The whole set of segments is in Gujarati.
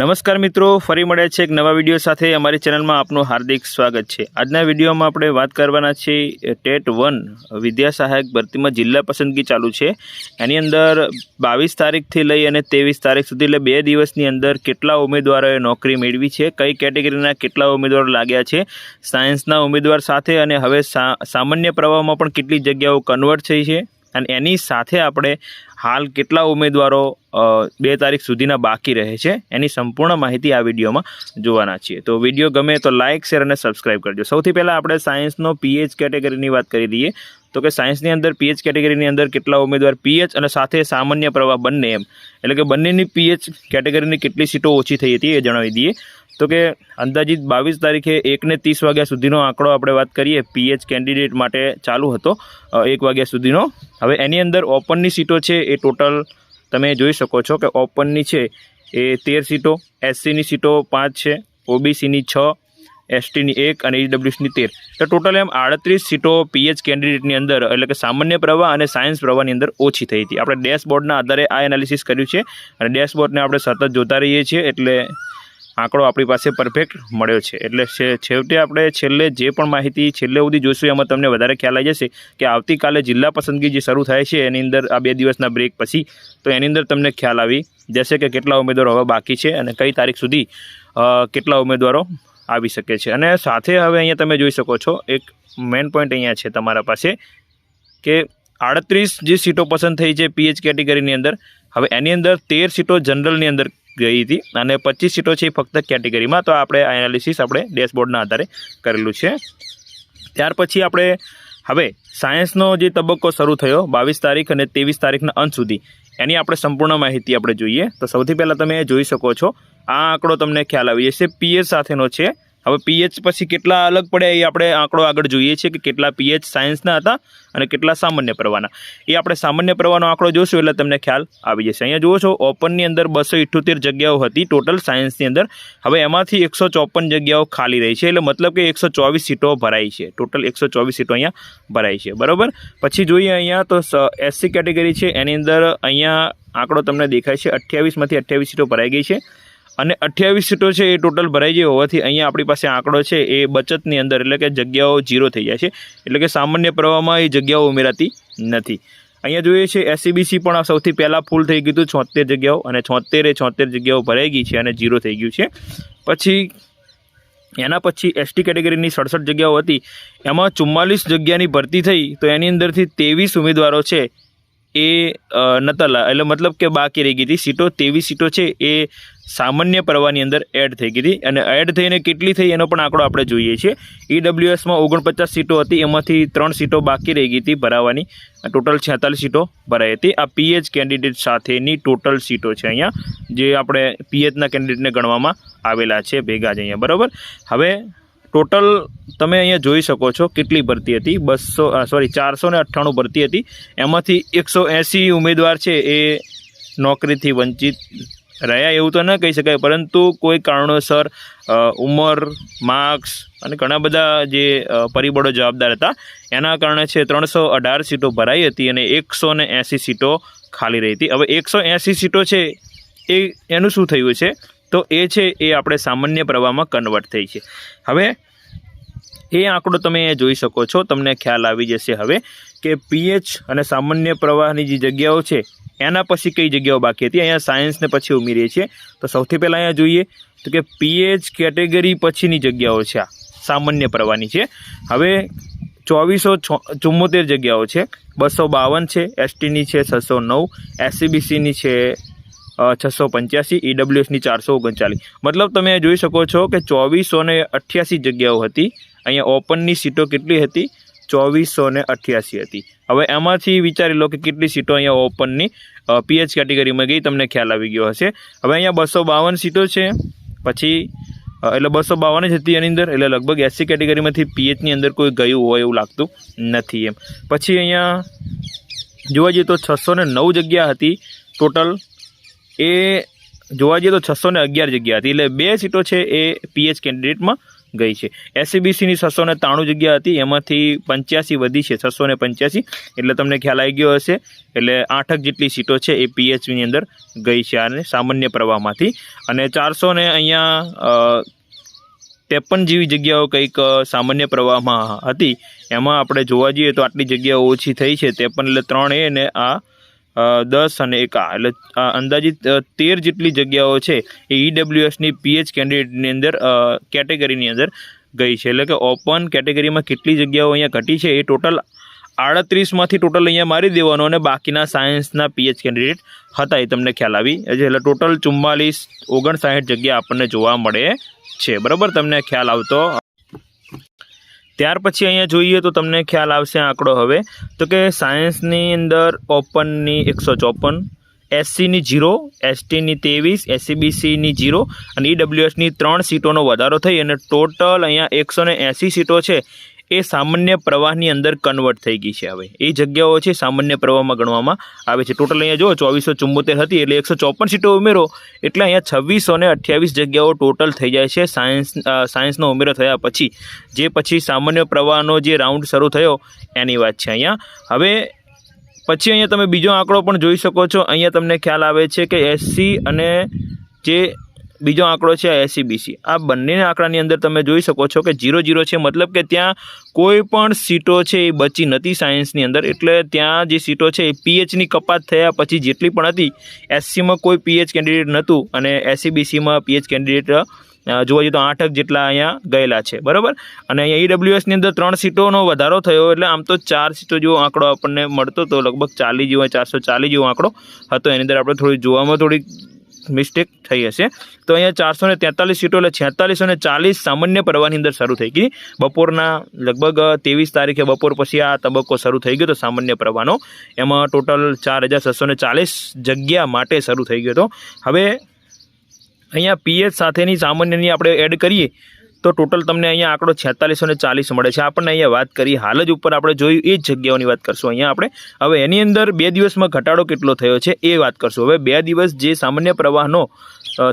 નમસ્કાર મિત્રો, ફરી મળ્યા છે એક નવા વીડિયો સાથે. અમારી ચેનલમાં આપનું હાર્દિક સ્વાગત છે. આજના વિડીયોમાં આપણે વાત કરવાના છે ટેટ વન વિદ્યા સહાયક ભરતીમાં જિલ્લા પસંદગી ચાલુ છે. એની અંદર બાવીસ તારીખથી લઈ અને ત્રેવીસ તારીખ સુધી એટલે બે દિવસની અંદર કેટલા ઉમેદવારોએ નોકરી મેળવી છે, કઈ કેટેગરીના કેટલા ઉમેદવારો લાગ્યા છે, સાયન્સના ઉમેદવાર સાથે અને હવે સામાન્ય પ્રવાહમાં પણ કેટલી જગ્યાઓ કન્વર્ટ થઈ છે. અને એની સાથે આપણે હાલ કેટલા ઉમેદવારો બે તારીખ સુધીના બાકી રહે છે, એની સંપૂર્ણ માહિતી આ વિડીયોમાં જોવાના છીએ. તો વીડિયો ગમે તો લાઇક, શેર અને સબસ્ક્રાઇબ કરજો. સૌથી પહેલાં આપણે સાયન્સનો પીએચ કેટેગરીની વાત કરી દઈએ. તો કે સાયન્સની અંદર પીએચ કેટેગરીની અંદર કેટલા ઉમેદવાર પીએચ અને સાથે સામાન્ય પ્રવાહ બંને એમ. એટલે કે બંનેની પીએચ કેટેગરીની કેટલી સીટો ઓછી થઈ હતી એ જણાવી દઈએ. તો કે અંદાજિત બાવીસ તારીખે એકને ત્રીસ વાગ્યા સુધીનો આંકડો આપણે વાત કરીએ પીએચ કેન્ડિડેટ માટે ચાલુ હતો એક વાગ્યા સુધીનો. હવે એની અંદર ઓપનની સીટો છે એ ટોટલ તમે જોઈ શકો છો કે ઓપનની છે એ તેર સીટો, એસસીની સીટો પાંચ છે, ઓબીસીની છ, એસટીની એક અને ઈડબ્લ્યુસની તેર. તો ટોટલ એમ આડત્રીસ સીટો પીએચ કેન્ડિડેટની અંદર, એટલે કે સામાન્ય પ્રવાહ અને સાયન્સ પ્રવાહની અંદર ઓછી થઈ હતી. આપણે ડેશબોર્ડના આધારે આ એનાલિસિસ કર્યું છે અને ડેશબોર્ડને આપણે સતત જોતા રહીએ છીએ એટલે આંકડો આપણી પાસે પરફેક્ટ મળ્યો છે. એટલે છેવટે આપણે છેલ્લે જે પણ માહિતી છેલ્લે સુધી જોઈશું, એમાં તમને વધારે ખ્યાલ આવી જશે કે આવતીકાલે જિલ્લા પસંદગી જે શરૂ થાય છે, એની અંદર આ બે દિવસના બ્રેક પછી, તો એની અંદર તમને ખ્યાલ આવી જશે કે કેટલા ઉમેદવારો હવે બાકી છે અને કઈ તારીખ સુધી કેટલા ઉમેદવારો આવી શકે છે. અને સાથે હવે અહીંયા તમે જોઈ શકો છો, એક મેઇન પોઈન્ટ અહીંયા છે તમારા પાસે કે આડત્રીસ જે સીટો પસંદ થઈ છે પીએચ કેટેગરીની અંદર, હવે એની અંદર તેર સીટો જનરલની અંદર ગઈ હતી. અને પચીસ સીટો છે ફક્ત કેટેગરીમાં. તો આપણે એનાલિસિસ આપણે ડેશબોર્ડના આધારે કરેલું છે. ત્યાર પછી આપણે હવે સાયન્સનો જે તબક્કો શરૂ થયો બાવીસ તારીખ અને ત્રેવીસ તારીખના અંત સુધી, એની આપણે સંપૂર્ણ માહિતી આપણે જોઈએ. તો સૌથી પહેલાં તમે જોઈ શકો છો, આ આંકડો તમને ખ્યાલ આવી જશે. પીએસ સાથેનો છે હવે પીએચ પછી કેટલા અલગ પડે એ આપણે આંકડો આગળ જોઈએ છીએ કે કેટલા પીએચ સાયન્સના હતા અને કેટલા સામાન્ય પ્રવાહના. એ આપણે સામાન્ય પ્રવાહનો આંકડો જોશું એટલે તમને ખ્યાલ આવી જશે. અહીંયા જુઓ છો, ઓપનની અંદર બસો ઇઠ્ઠોતેર જગ્યાઓ હતી, ટોટલ સાયન્સની અંદર. હવે એમાંથી એકસો ચોપન જગ્યાઓ ખાલી રહી છે, એટલે મતલબ કે એકસો ચોવીસ સીટો ભરાઈ છે. ટોટલ એકસો ચોવીસ સીટો અહીંયા ભરાઈ છે. બરાબર? પછી જોઈએ અહીંયા તો એસસી કેટેગરી છે, એની અંદર અહીંયા આંકડો તમને દેખાય છે, અઠ્યાવીસમાંથી અઠ્યાવીસ સીટો ભરાઈ ગઈ છે. અને અઠ્યાવીસ સીટો છે એ ટોટલ ભરાઈ ગઈ હોવાથી અહીંયા આપણી પાસે આંકડો છે એ બચતની અંદર, એટલે કે જગ્યાઓ ઝીરો થઈ જાય છે. એટલે કે સામાન્ય પ્રવાહમાં એ જગ્યાઓ ઉમેરાતી નથી. અહીંયા જોઈએ છે એસસીબીસી પણ આ સૌથી પહેલાં ફૂલ થઈ ગયું હતું છોતેર જગ્યાઓ અને છોતેરે છોતેર જગ્યાઓ ભરાઈ ગઈ છે અને ઝીરો થઈ ગયું છે. પછી એના પછી એસટી કેટેગરીની સડસઠ જગ્યાઓ હતી. એમાં ચુમ્માલીસ જગ્યાની ભરતી થઈ તો એની અંદરથી ત્રેવીસ ઉમેદવારો છે. એ અ, નતા એટલે મતલબ કે બાકી રહી ગઈ હતી. સીટો તેવી સીટો છે એ સામાન્ય પ્રવાહની અંદર એડ થઈ ગઈ હતી. અને એડ થઈને કેટલી થઈ એનો પણ આંકડો આપણે જોઈએ છીએ. ઈડબ્લ્યુએસમાં ઓગણપચાસ સીટો હતી એમાંથી ત્રણ સીટો બાકી રહી ગઈ હતી ભરાવાની. ટોટલ છેતાલીસ સીટો ભરાઈ હતી. આ પીએચ કેન્ડિડેટ સાથેની ટોટલ સીટો છે અહીંયા જે આપણે પીએચના કેન્ડિડેટને ગણવામાં આવેલા છે ભેગા જ અહીંયા. બરાબર? હવે ટોટલ તમે અહીંયા જોઈ શકો છો કેટલી ભરતી હતી? બસો સોરી ચારસો ને અઠ્ઠાણું ભરતી હતી. એમાંથી એકસો એંસી ઉમેદવાર છે એ નોકરીથી વંચિત રહ્યા એવું તો ન કહી શકાય, પરંતુ કોઈ કારણોસર ઉંમર, માર્ક્સ અને ઘણા બધા જે પરિબળો જવાબદાર હતા, એના કારણે છે ત્રણસો અઢાર સીટો ભરાઈ હતી અને એકસો ને એંસી સીટો ખાલી રહી હતી. હવે એકસો એંસી સીટો છે એ, એનું શું થયું છે? તો એ છે, એ આપણે સામાન્ય પ્રવાહમાં કન્વર્ટ થઈ છે. હવે, એ આંકડો તમે જોઈ શકો છો, તમને ખ્યાલ આવી જશે હવે કે પીએચ અને સામાન્ય પ્રવાહની જે જગ્યાઓ છે, એના પછી કઈ જગ્યાઓ બાકી હતી? અહીંયા સાયન્સને પછી ઉમેરીએ છીએ. તો સૌથી પહેલાં અહીંયા જોઈએ, તો કે પીએચ કેટેગરી પછીની જગ્યાઓ છે આ, સામાન્ય પ્રવાહની છે. હવે ચોવીસો ચુમ્મોતેર જગ્યાઓ છે. બસો બાવન છે એસટીની છે, છસો નવ એસસીબીસીની છે છસો પંચ્યાસી ઈડબ્લ્યુએસની ચારસો ઓગણચાલીસ. મતલબ તમે જોઈ શકો છો કે ચોવીસો ને અઠ્યાસી જગ્યાઓ હતી. અહીંયા ઓપનની સીટો કેટલી હતી? ચોવીસો ને અઠ્યાસી હતી. હવે એમાંથી વિચારી લો કે કેટલી સીટો અહીંયા ઓપનની પીએચ કેટેગરીમાં ગઈ, તમને ખ્યાલ આવી ગયો હશે. હવે અહીંયા બસો બાવન સીટો છે. પછી એટલે બસો બાવન જ હતી એની અંદર, એટલે લગભગ એસસી કેટેગરીમાંથી પીએચની અંદર કોઈ ગયું હોય એવું લાગતું નથી એમ. પછી અહીંયા, જોવા જઈએ તો છસો ને નવ જગ્યા હતી ટોટલ. એ જોવા જઈએ તો છસો ને અગિયાર જગ્યા હતી. એટલે બે સીટો છે એ પીએચ કેન્ડિડેટમાં ગઈ છે. એસસીબીસીની છસો ને ત્રાણું જગ્યા હતી. એમાંથી પંચ્યાસી વધી છે. છસો ને પંચ્યાસી. એટલે તમને ખ્યાલ આવી ગયો હશે. એટલે આઠક જેટલી સીટો છે એ પીએચવીની અંદર ગઈ છે અને સામાન્ય પ્રવાહમાંથી. અને ચારસો ને અહીંયા ત્રેપન જેવી જગ્યાઓ કંઈક સામાન્ય પ્રવાહમાં હતી. એમાં આપણે જોવા જઈએ તો આટલી જગ્યાઓ ઓછી થઈ છે. ત્રેપન એટલે ત્રણ એ ને આ દસ અને એક આ. એટલે અંદાજિત તેર જેટલી જગ્યાઓ છે એ ઈડબ્લ્યુએસની પીએચ કેન્ડિડેટની અંદર કેટેગરીની અંદર ગઈ છે. એટલે કે ઓપન કેટેગરીમાં કેટલી જગ્યાઓ અહીંયા ઘટી છે એ ટોટલ આડત્રીસમાંથી ટોટલ અહીંયા મારી દેવાનો અને બાકીના સાયન્સના પીએચ કેન્ડિડેટ હતા એ તમને ખ્યાલ આવી એટલે ટોટલ ચુમ્માલીસ, ઓગણસાઠ જગ્યા આપણને જોવા મળે છે. બરાબર? તમને ખ્યાલ આવતો ત્યાર પછી અહીંયા જોઈએ તો તમને ખ્યાલ આવશે આંકડો હવે. તો કે સાયન્સની અંદર ઓપનની એકસો ચોપન એસસીની જીરો એસટીની ત્રેવીસ એસસીબીસીની જીરો અને ઈડબ્લ્યુએસની ત્રણ સીટોનો વધારો થઈ અને ટોટલ અહીંયા એકસો એંસી સીટો છે. એ સામાન્ય પ્રવાહની અંદર કન્વર્ટ થઈ ગઈ છે હવે. એ જગ્યાઓ છે સામાન્ય પ્રવાહમાં ગણવામાં આવે છે. ટોટલ અહીંયા જો ચોવીસો ચુમ્મોતેર હતી એટલે એકસો ચોપન સીટો ઉમેરો. એટલે અહીંયા છવ્વીસો ને અઠ્યાવીસ જગ્યાઓ ટોટલ થઈ જાય છે. સાયન્સ સાયન્સનો ઉમેરો થયા પછી. જે પછી સામાન્ય પ્રવાહનો જે રાઉન્ડ શરૂ થયો, એની વાત છે અહીંયા. હવે પછી અહીંયા તમે બીજો આંકડો પણ જોઈ શકો છો. અહીંયા તમને ખ્યાલ આવે છે કે એસસી અને જે બીજો આંકડો છે એસીબીસી આ બંનેના આંકડાની અંદર તમે જોઈ શકો છો કે જીરો જીરો છે, મતલબ કે ત્યાં કોઈ પણ સીટો છે એ બચી નથી સાયન્સની અંદર. એટલે ત્યાં જે સીટો છે એ પીએચની કપાત થયા પછી જેટલી પણ હતી એસસીમાં કોઈ પીએચ કેન્ડિડેટ નહોતું અને એસસીબીસીમાં પીએચ કેન્ડિડેટ જોવા જઈએ તો આઠક જેટલા અહીંયા ગયેલા છે. બરાબર? અને અહીંયા ઈડબ્લ્યુએસની અંદર ત્રણ સીટોનો વધારો થયો એટલે આમ તો ચાર સીટો જેવો આંકડો આપણને મળતો હતો લગભગ ચાલીસ જેવો, ચારસો ચાલીસ જેવો આંકડો હતો. એની અંદર આપણે થોડી જોવામાં થોડીક મિસ્ટેક થઈ હશે. તો અહીંયા ચારસો ને તેતાલીસ સીટો, એટલે છેતાલીસો ને ચાલીસ સામાન્ય પ્રવાહની અંદર શરૂ થઈ ગઈ. બપોરના લગભગ ત્રેવીસ તારીખે બપોર પછી આ તબક્કો શરૂ થઈ ગયો હતો, સામાન્ય પ્રવાહનો એમાં ટોટલ ચાર હજાર છસો ચાલીસ જગ્યા માટે શરૂ થઈ ગયો હતો. હવે અહીંયા પીએચ સાથેની સામાન્યની આપણે એડ કરીએ. તો ટોટલ તમને અહીંયા આંકડો છેતાલીસો ને ચાલીસ મળે છે. આપણને અહીંયા વાત કરી, હાલ જ ઉપર આપણે જોયું એ જ જગ્યાઓની વાત કરશું. અહીંયા આપણે, હવે એની અંદર બે દિવસમાં ઘટાડો કેટલો થયો છે એ વાત કરશું. હવે બે દિવસ જે સામાન્ય પ્રવાહનો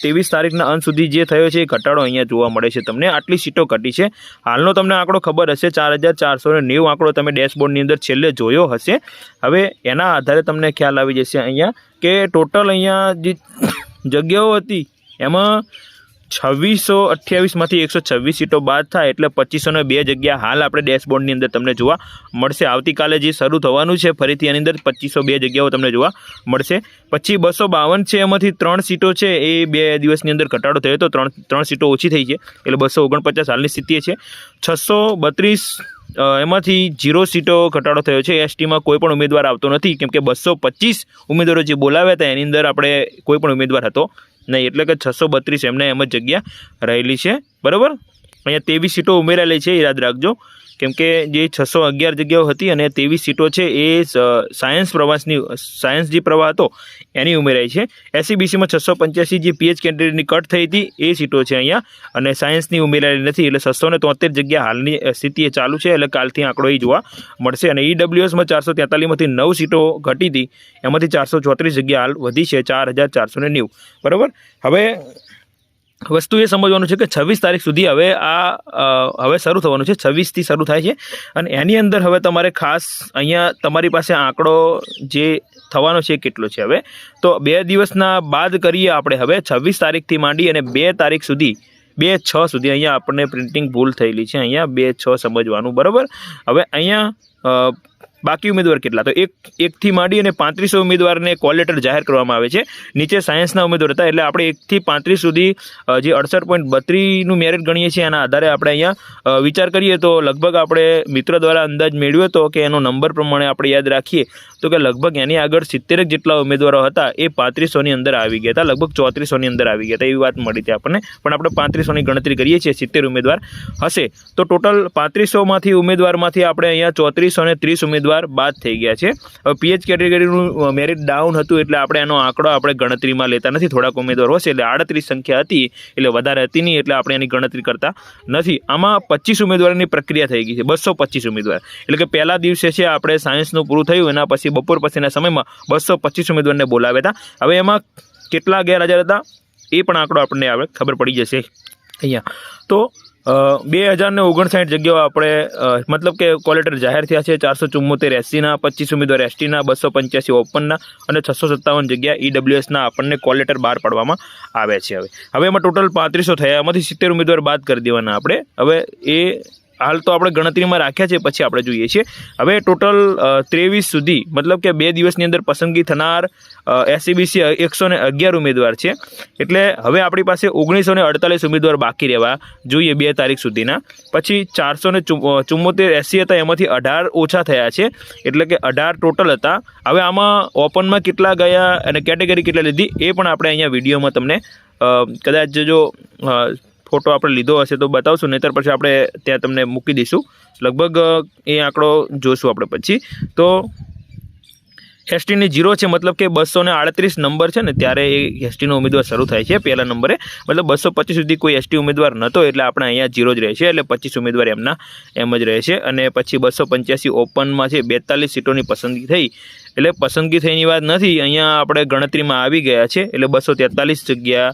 ત્રેવીસ તારીખના અંત સુધી જે થયો છે એ ઘટાડો અહીંયા જોવા મળે છે તમને. આટલી સીટો ઘટી છે. હાલનો તમને આંકડો ખબર હશે, ચાર હજાર ચારસો નેવું આંકડો તમે ડેશબોર્ડની અંદર છેલ્લે જોયો હશે. હવે એના આધારે તમને ખ્યાલ આવી જશે અહીંયા કે ટોટલ અહીંયા જે જગ્યાઓ હતી, એમાં છવ્વીસો અઠ્યાવીસમાંથી એકસો છવ્વીસ સીટો બાદ થાય એટલે પચીસોને બે જગ્યા હાલ આપણે ડેશબોર્ડની અંદર તમને જોવા મળશે. આવતીકાલે જે શરૂ થવાનું છે, ફરીથી એની અંદર પચીસો બે જગ્યાઓ તમને જોવા મળશે. પછી બસો બાવન છે, એમાંથી ત્રણ સીટો છે, એ બે દિવસની અંદર ઘટાડો થયો હતો ત્રણ ત્રણ સીટો ઓછી થઈ છે. એટલે બસો ઓગણપચાસ હાલની સ્થિતિએ છે. છસો બત્રીસ એમાંથી જીરો સીટો ઘટાડો થયો છે. એસટીમાં કોઈ પણ ઉમેદવાર આવતો નથી. કેમ કે બસો પચીસ ઉમેદવારો જે બોલાવ્યા હતા, એની અંદર આપણે કોઈ પણ ઉમેદવાર હતો નહીં, એટલે કે છસો બત્રીસ એમને એમ જ જગ્યા રહેલી છે. બરાબર? અહીંયા ત્રેવીસ સીટો ઉમેરાયેલી છે એ યાદ રાખજો. કેમ કે જે છસો અગિયાર જગ્યાઓ હતી અને ત્રેવીસ સીટો છે એ સાયન્સ પ્રવાસની સાયન્સ જે પ્રવાહ હતો, એની ઉમેરાઈ છે. એસસીબીસીમાં છસો પંચ્યાસી જે પીએચ કેન્ડિડેટની કટ થઈ હતી, એ સીટો છે અહીંયા. અને સાયન્સની ઉમેરાયેલી નથી, એટલે છસો ને તોતેર જગ્યા હાલની સ્થિતિ સ્થિતિએ ચાલુ છે, એટલે કાલથી આંકડો એ જોવા મળશે. અને ઈડબ્લ્યુએસમાં ચારસો તેતાલીસમાંથી નવ સીટો ઘટી હતી, એમાંથી ચારસો ચોત્રીસ જગ્યા હાલ વધી છે, ચાર હજાર ચારસો ને બરાબર? હવે વસ્તુ એ સમજવાનું છે કે છવ્વીસ તારીખ સુધી હવે આ હવે શરૂ થવાનું છે. છવ્વીસથી શરૂ થાય છે. અને એની અંદર હવે તમારે ખાસ અહીંયા તમારી પાસે આંકડો જે થવાનો છે કેટલો છે હવે? તો બે દિવસના બાદ કરીએ આપણે હવે છવ્વીસ તારીખથી માંડી અને બે તારીખ સુધી, બે છ સુધી અહીંયા આપણને પ્રિન્ટિંગ ભૂલ થયેલી છે. અહીંયા બે છ સમજવાનું. બરાબર? હવે અહીંયા બાકી ઉમેદવાર કેટલા? તો એક, એકથી માંડી અને પાંત્રીસો ઉમેદવારને કોલ લેટર જાહેર કરવામાં આવે છે. નીચે સાયન્સના ઉમેદવાર હતા, એટલે આપણે એકથી પાંત્રીસ સુધી જે અડસઠ પોઈન્ટ બત્રીનું મેરિટ ગણીએ છીએ, એના આધારે આપણે અહીંયા વિચાર કરીએ તો લગભગ આપણે મિત્ર દ્વારા અંદાજ મેળવ્યો હતો કે એનો નંબર પ્રમાણે આપણે યાદ રાખીએ. તો કે લગભગ એની આગળ સિત્તેરેક જેટલા ઉમેદવારો હતા, એ પાંત્રીસોની અંદર આવી ગયા હતા, લગભગ ચોત્રીસોની અંદર આવી ગયા હતા, એવી વાત મળી હતી આપણને. પણ આપણે પાંત્રીસોની ગણતરી કરીએ છીએ, સિત્તેર ઉમેદવાર હશે. તો ટોટલ પાંત્રીસોમાંથી ઉમેદવારમાંથી આપણે અહીંયા ચોત્રીસો ત્રીસ ઉમેદવાર બાદ થઈ ગયા છે. હવે પીએચ કેટેગરીનું મેરિટ ડાઉન હતું એટલે આપણે એનો આંકડો આપણે ગણતરીમાં લેતા નથી. થોડાક ઉમેદવારો હશે એટલે આડત્રીસ સંખ્યા હતી, એટલે વધારે હતી નહીં, એટલે આપણે એની ગણતરી કરતા નથી. આમાં પચીસ ઉમેદવારની પ્રક્રિયા થઈ ગઈ છે, બસો પચીસ ઉમેદવાર. એટલે કે પહેલા દિવસે છે આપણે સાયન્સનું પૂરું થયું, એના પછી બપોર પછીના સમયમાં બસો પચીસ ઉમેદવારને બોલાવ્યા હતા. હવે એમાં કેટલા ગેરહાજર હતા? એ પણ આંકડો આપણને આપણે ખબર પડી જશે. અહીંયા. તો બે હજાર ને ઓગણસાઠ જગ્યાઓ આપણે મતલબ કે કોલેટર જાહેર થયા છે. ચારસો ચુમ્મોતેર એસસીના પચીસ ઉમેદવાર એસટીના બસો પંચ્યાસી ઓપનના અને છસો સત્તાવન જગ્યા ઈડબ્લ્યુએસના આપણને કોલેટર બહાર પાડવામાં આવ્યા છે હવે. હવે એમાં ટોટલ પાંત્રીસો થયા. એમાંથી સિત્તેર ઉમેદવાર બાદ કરી દેવાના આપણે. હવે એ હાલ તો આપણે ગણતરીમાં રાખ્યા છે, પછી આપણે જોઈએ છીએ. હવે ટોટલ ત્રેવીસ સુધી, મતલબ કે બે દિવસની અંદર પસંદગી થનાર એસસીબીસી એકસો ને અગિયાર ઉમેદવાર છે. એટલે હવે આપણી પાસે ઓગણીસો અડતાલીસ ઉમેદવાર બાકી રહેવા જોઈએ બે તારીખ સુધીના. પછી ચારસો ને ચુમ્મોતેર એસી હતા, એમાંથી અઢાર ઓછા થયા છે. એટલે કે અઢાર ટોટલ હતા. હવે આમાં ઓપનમાં કેટલા ગયા અને કેટેગરી કેટલા લીધી, એ પણ આપણે અહીંયા વિડીયોમાં તમને કદાચ જો ફોટો આપણે લીધો હશે તો બતાવશું, નહીતર પછી આપણે ત્યાં તમને મૂકી દઈશું. લગભગ એ આંકડો જોશું આપણે પછી. તો, એસટીની જીરો છે, મતલબ કે બસો આડત્રીસ નંબર છે ને, ત્યારે એ એસટીનો ઉમેદવાર શરૂ થાય છે પહેલા નંબરે. મતલબ બસો પચીસ સુધી કોઈ એસટી ઉમેદવાર નહોતો એટલે આપણે અહીંયા જીરો જ રહે એટલે પચીસ ઉમેદવાર એમના, એમ જ રહે છે. અને પછી બસો પંચ્યાસી ઓપનમાં છે, બેતાલીસ સીટોની પસંદગી થઈ. એટલે પસંદગી થઈની વાત નથી, અહીંયા આપણે ગણતરીમાં આવી ગયા છે, એટલે બસો તેતાલીસ જગ્યા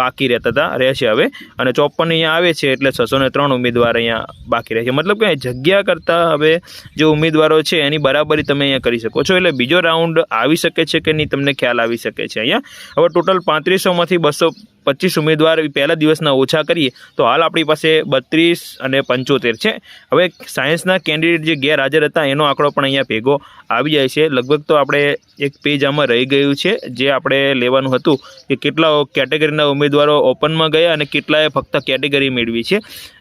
બાકી રહેતા હતા, રહેશે હવે. અને ચોપન અહીંયા આવે છે એટલે છસો ત્રણ ઉમેદવાર અહીંયા બાકી રહે છે. મતલબ કે જગ્યા કરતાં હવે જે ઉમેદવારો છે એની બરાબરી તમે અહીંયા કરી શકો છો. એટલે બીજો રાઉન્ડ આવી શકે છે કે નહીં તમને ખ્યાલ આવી શકે છે અહીંયા. હવે ટોટલ પાંત્રીસોમાંથી બસો પચીસ ઉમેદવાર પહેલા દિવસના ઓછા કરીએ તો હાલ આપણી પાસે બત્રીસ અને પંચોતેર છે. હવે સાયન્સના કેન્ડિડેટ જે ગેરહાજર હતા એનો આંકડો પણ અહીંયા ભેગો આવી જાય છે. લગભગ તો આપણે એક પેજ આમાં રહી ગયું છે જે આપણે લેવાનું હતું કે કેટલા કેટેગરીના ઉમેદવારો ઓપનમાં ગયા અને કેટલાએ ફક્ત કેટેગરી મેળવી છે.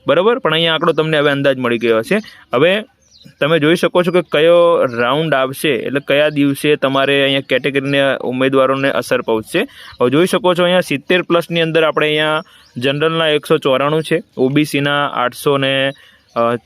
બરાબર? પણ અહીંયા આંકડો તમને હવે અંદાજ મળી ગયો હશે. હવે તમે જોઈ શકો છો કે કયો રાઉન્ડ આવશે, એટલે કયા દિવસે તમારે અહીંયા કેટેગરીના ઉમેદવારોને અસર પહોંચશે. હવે જોઈ શકો છો અહીંયા સિત્તેર પ્લસની અંદર આપણે અહીંયા જનરલના એકસો ચોરાણું છે, ઓબીસીના આઠસો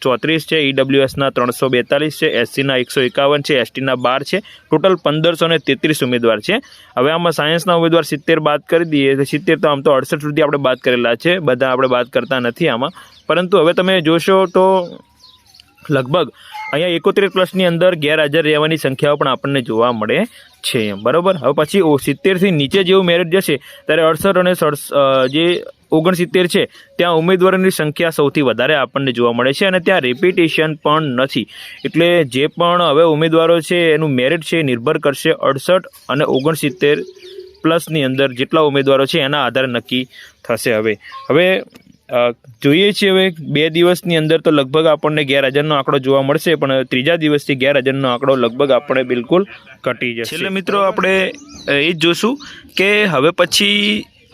ચોત્રીસ છે ઈડબ્લ્યુએસના ત્રણસો બેતાલીસ છે એસસીના એકસો એકાવન છે એસટીના બાર છે, ટોટલ પંદરસો ને તેત્રીસ ઉમેદવાર છે. હવે આમાં સાયન્સના ઉમેદવાર સિત્તેર બાદ કરી દઈએ તો સિત્તેર તો આમ તો અડસઠ સુધી આપણે બાદ કરેલા છે, બધા આપણે બાદ કરતા નથી આમાં. પરંતુ હવે તમે જોશો તો લગભગ અહીંયા એકોતેર પ્લસની અંદર ગેરહાજર રહેવાની સંખ્યાઓ પણ આપણને જોવા મળે છે. બરાબર? હવે પછી સિત્તેરથી નીચે જેવું મેરિટ જશે, ત્યારે અડસઠ અને સડસ જે ઓગણસિત્તેર છે, ત્યાં ઉમેદવારોની સંખ્યા સૌથી વધારે આપણને જોવા મળે છે અને ત્યાં રેપિટેશન પણ નથી. એટલે જે પણ હવે ઉમેદવારો છે, એનું મેરિટ છે નિર્ભર કરશે અડસઠ અને ઓગણસિત્તેર પ્લસની અંદર જેટલા ઉમેદવારો છે, એના આધારે નક્કી થશે હવે. હવે જોઈએ છીએ હવે, બે દિવસની અંદર તો લગભગ આપણને ગેરહાજરનો આંકડો જોવા મળશે, પણ ત્રીજા દિવસથી ગેરહાજરનો આંકડો લગભગ આપણે બિલકુલ ઘટી જશે. એટલે મિત્રો આપણે એ જ જોશું કે હવે પછી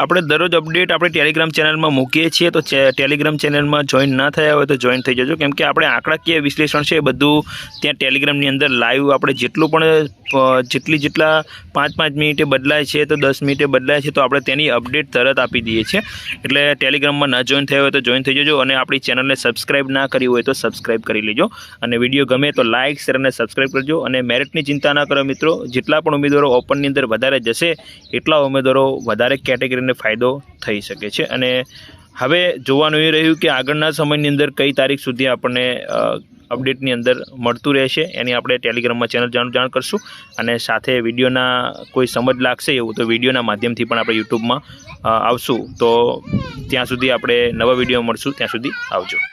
આપણે દરરોજ અપડેટ આપણે ટેલિગ્રામ ચેનલમાં મૂકીએ છીએ, તો ટેલિગ્રામ ચેનલમાં જોઈન ના થયા હોય તો જોઈન થઈ જજો. કેમ કે આપણે આંકડાકીય વિશ્લેષણ છે એ બધું ત્યાં ટેલિગ્રામની અંદર લાઈવ આપણે જેટલું પણ જેટલી જેટલા પાંચ પાંચ મિનિટે બદલાય છે, તો દસ મિનિટે બદલાય છે, તો આપણે તેની અપડેટ તરત આપી દઈએ છીએ. એટલે ટેલિગ્રામમાં ન જોઈન થયા હોય તો જોઈન થઈ જજો અને આપણી ચેનલને સબસ્ક્રાઇબ ના કરી હોય તો સબસ્ક્રાઈબ કરી લેજો. અને વીડિયો ગમે તો લાઇક શેર અને સબસ્ક્રાઈબ કરજો. અને મેરિટની ચિંતા ના કરો મિત્રો, જેટલા પણ ઉમેદવારો ઓપનની અંદર વધારે જશે, એટલા ઉમેદવારો વધારે કેટેગરીને ફાયદો થઈ શકે છે. અને હવે જોવાનું એ રહ્યું કે આગળના સમયની અંદર કઈ તારીખ સુધી આપણને અપડેટની અંદર મળતું રહેશે, એની આપણે ટેલિગ્રામમાં ચેનલ જાણ જાણ કરશું. અને સાથે વિડીયોના કોઈ સમજ લાગશે એવું તો વિડીયોના માધ્યમથી પણ આપણે યુટ્યુબમાં આવશું. તો ત્યાં સુધી આપણે નવા વીડિયો મળશું. ત્યાં સુધી આવજો.